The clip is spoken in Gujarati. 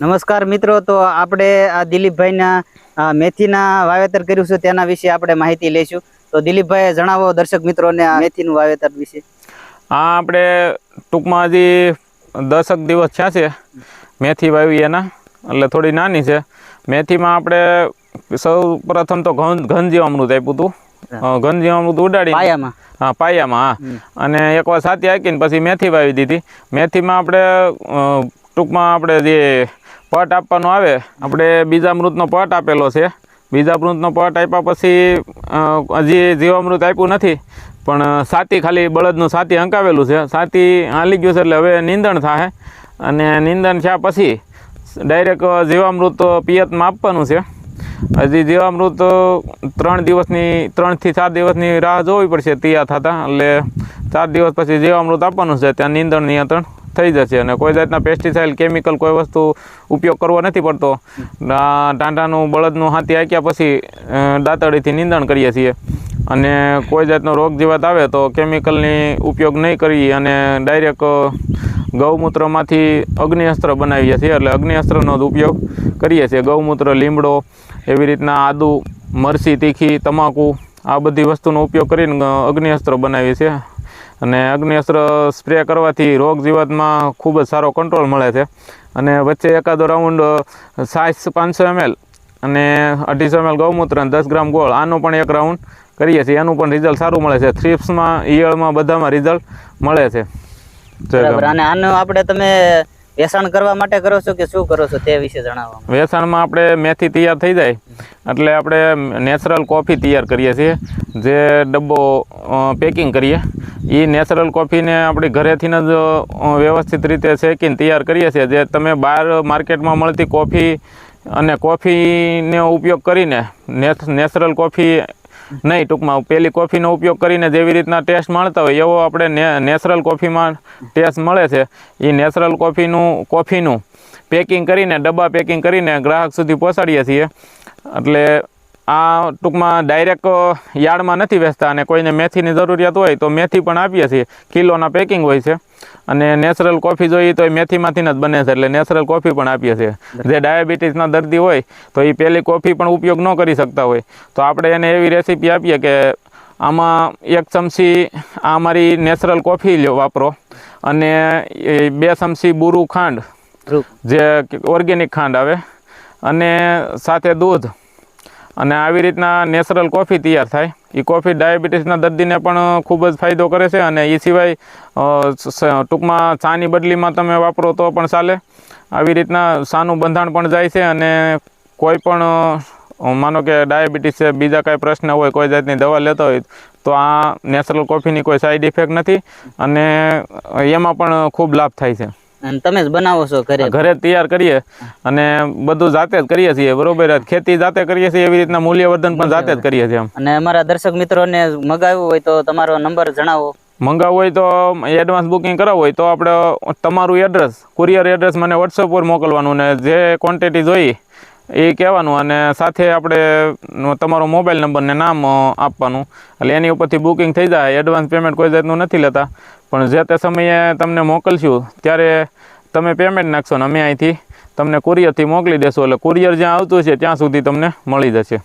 નમસ્કાર મિત્રો તો આપણે આ દિલીપભાઈના મેથીના વાવેતર કર્યું છે તેના વિશે આપણે માહિતી લઈશું. તો દિલીપભાઈ જણાવો દર્શક મિત્રોને આ મેથીનું વાવેતર વિશે. આ આપણે ટૂંકમાં હજી દસક દિવસ થયા છે મેથી વાવી એના એટલે થોડી નાની છે. મેથીમાં આપણે સૌ પ્રથમ તો ઘન ઘન જીવામૃત આપ્યું હતું. ઘન જીવામૃત ઉડાડી પાયામાં. હા પાયામાં હા. અને એકવાર સાથી હાકીને પછી મેથી વાવી દીધી. મેથીમાં આપણે ટૂંકમાં આપણે જે પટ આપવાનો આવે. આપણે બીજામૃતનો પટ આપેલો છે. બીજામૃતનો પટ આપ્યા પછી હજી જીવામૃત આપ્યું નથી. પણ સાતી ખાલી બળદનું સાતી અંકાવેલું છે. સાતી હાલી ગયું છે એટલે હવે નીંદણ થાય અને નીંદણ થયા પછી, ડાયરેક્ટ જીવામૃત પિયતમાં આપવાનું છે. હજી જીવામૃત ત્રણ દિવસની, ત્રણથી સાત દિવસની રાહ જોવી પડશે. તૈયાર થતાં એટલે ચાર દિવસ પછી જીવામૃત આપવાનું છે. ત્યાં નીંદણ નિયંત્રણ થઈ જશે અને કોઈ જાતના પેસ્ટિસાઇડ કેમિકલ કોઈ વસ્તુ ઉપયોગ કરવો નથી પડતો. ટાંટાનું બળદનું હાથી આંક્યા પછી દાંતળીથી નિંદણ કરીએ છીએ. અને કોઈ જાતનો રોગ જીવાત આવે તો કેમિકલની ઉપયોગ નહીં કરી અને ડાયરેક્ટ ગૌમૂત્રમાંથી અગ્નિઅસ્ત્ર બનાવીએ છીએ. એટલે અગ્નિઅસ્ત્રનો જ ઉપયોગ કરીએ છીએ. ગૌમૂત્ર, લીમડો, એવી રીતના આદુ, મરસી, તીખી, તમાકુ, આ બધી વસ્તુનો ઉપયોગ કરીને અગ્નિઅસ્ત્ર બનાવીએ છીએ. અને અગ્નિઅસ્ત્ર સ્પ્રે કરવાથી રોગ જીવાતમાં ખૂબ જ સારો કંટ્રોલ મળે છે. અને વચ્ચે એકાદો રાઉન્ડ સાઈઝ પાંચસો એમએલ અને અઢીસો એમએલ ગૌમૂત્ર અને દસ ગ્રામ ગોળ આનો પણ એક રાઉન્ડ કરીએ છીએ. એનું પણ રિઝલ્ટ સારું મળે છે. થ્રીપ્સમાં ઈયળમાં બધામાં રિઝલ્ટ મળે છે. અને આનું આપણે તમે વેચાણ કરવા માટે કરો છો કે શું કરો છો તે વિશે જણાવો. વેચાણમાં આપણે મેથી તૈયાર થઈ જાય, એટલે આપણે નેચરલ કોફી તૈયાર કરીએ છીએ, જે ડબ્બો પેકિંગ કરીએ. એ નેચરલ કોફીને આપણે ઘરેથી જ વ્યવસ્થિત રીતે શેકીને તૈયાર કરીએ છીએ, જે તમે બહાર માર્કેટમાં મળતી કોફી અને કોફીનો ઉપયોગ કરીને નેચ- નેચરલ કોફી નહીં, ટૂંકમાં પેલી કોફીનો ઉપયોગ કરીને જેવી રીતના ટેસ્ટ મળતા હોય, એવો આપણે નેચરલ કોફીમાં ટેસ્ટ મળે છે. એ નેચરલ કોફીનું કોફીનું પેકિંગ કરીને, ડબ્બા પેકિંગ કરીને ગ્રાહક સુધી પહોંચાડીએ છીએ. એટલે આ ટૂંકમાં ડાયરેક્ટ યાર્ડમાં નથી વેચતા અને કોઈને મેથીની જરૂરિયાત હોય તો મેથી પણ આપીએ છીએ. કિલોના પેકિંગ હોય છે. અને નેચરલ કોફી જોઈએ તો એ મેથીમાંથી જ બને છે એટલે નેચરલ કોફી પણ આપીએ છીએ. જે ડાયાબિટીસના દર્દી હોય તો એ પહેલી કોફી પણ ઉપયોગ ન કરી શકતા હોય. તો આપણે એને એવી રેસીપી આપીએ કે આમાં એક ચમચી આ મારી નેચરલ કોફી લો વાપરો. અને એ બે ચમચી બુરું ખાંડ જે ઓર્ગેનિક ખાંડ આવે. અને સાથે દૂધ અને આવી રીતના નેચરલ કોફી તૈયાર થાય. એ કોફી ડાયાબિટીસના દર્દીને પણ ખૂબ જ ફાયદો કરે છે અને એ સિવાય ટૂંકમાં ચાની બદલીમાં તમે વાપરો તો પણ ચાલે. આવી રીતના સાનું બંધાણ પણ જાય છે અને કોઈ પણ માનો કે ડાયાબિટીસ છે, બીજા કાંઈ પ્રશ્ન હોય, કોઈ જાતની દવા લેતા હોય, તો આ નેચરલ કોફીની કોઈ સાઈડ ઇફેક્ટ નથી અને એમાં પણ ખૂબ લાભ થાય છે. અને તમે જ બનાવો છો ઘરે. ઘરે તૈયાર કરીએ અને બધું જાતે જ કરીએ છીએ બરોબર ખેતી જાતે કરીએ છીએ એવી રીતના મૂલ્યવર્ધન પણ જાતે જ કરીએ છીએ અને અમારા દર્શક મિત્રોને મગાવ્યું હોય તો તમારો નંબર જણાવો. મંગાવવું હોય તો એડવાન્સ બુકિંગ કરાવવું હોય તો આપણે તમારું એડ્રેસ કુરિયર એડ્રેસ મને વોટ્સઅપ પર મોકલવાનું ને જે ક્વોન્ટિટી જોઈ એ કહેવાનું અને સાથે આપણે તમારો મોબાઈલ નંબર ને નામ આપવાનું. એટલે એની ઉપરથી બુકિંગ થઈ જાય. એડવાન્સ પેમેન્ટ કોઈ જાતનું નથી લેતા. પણ જે તે સમયે તમને મોકલશું, ત્યારે તમે પેમેન્ટ નાખશો ને અમે અહીંથી તમને કુરિયરથી મોકલી દેશું. એટલે કુરિયર જ્યાં આવતું છે, ત્યાં સુધી તમને મળી જશે.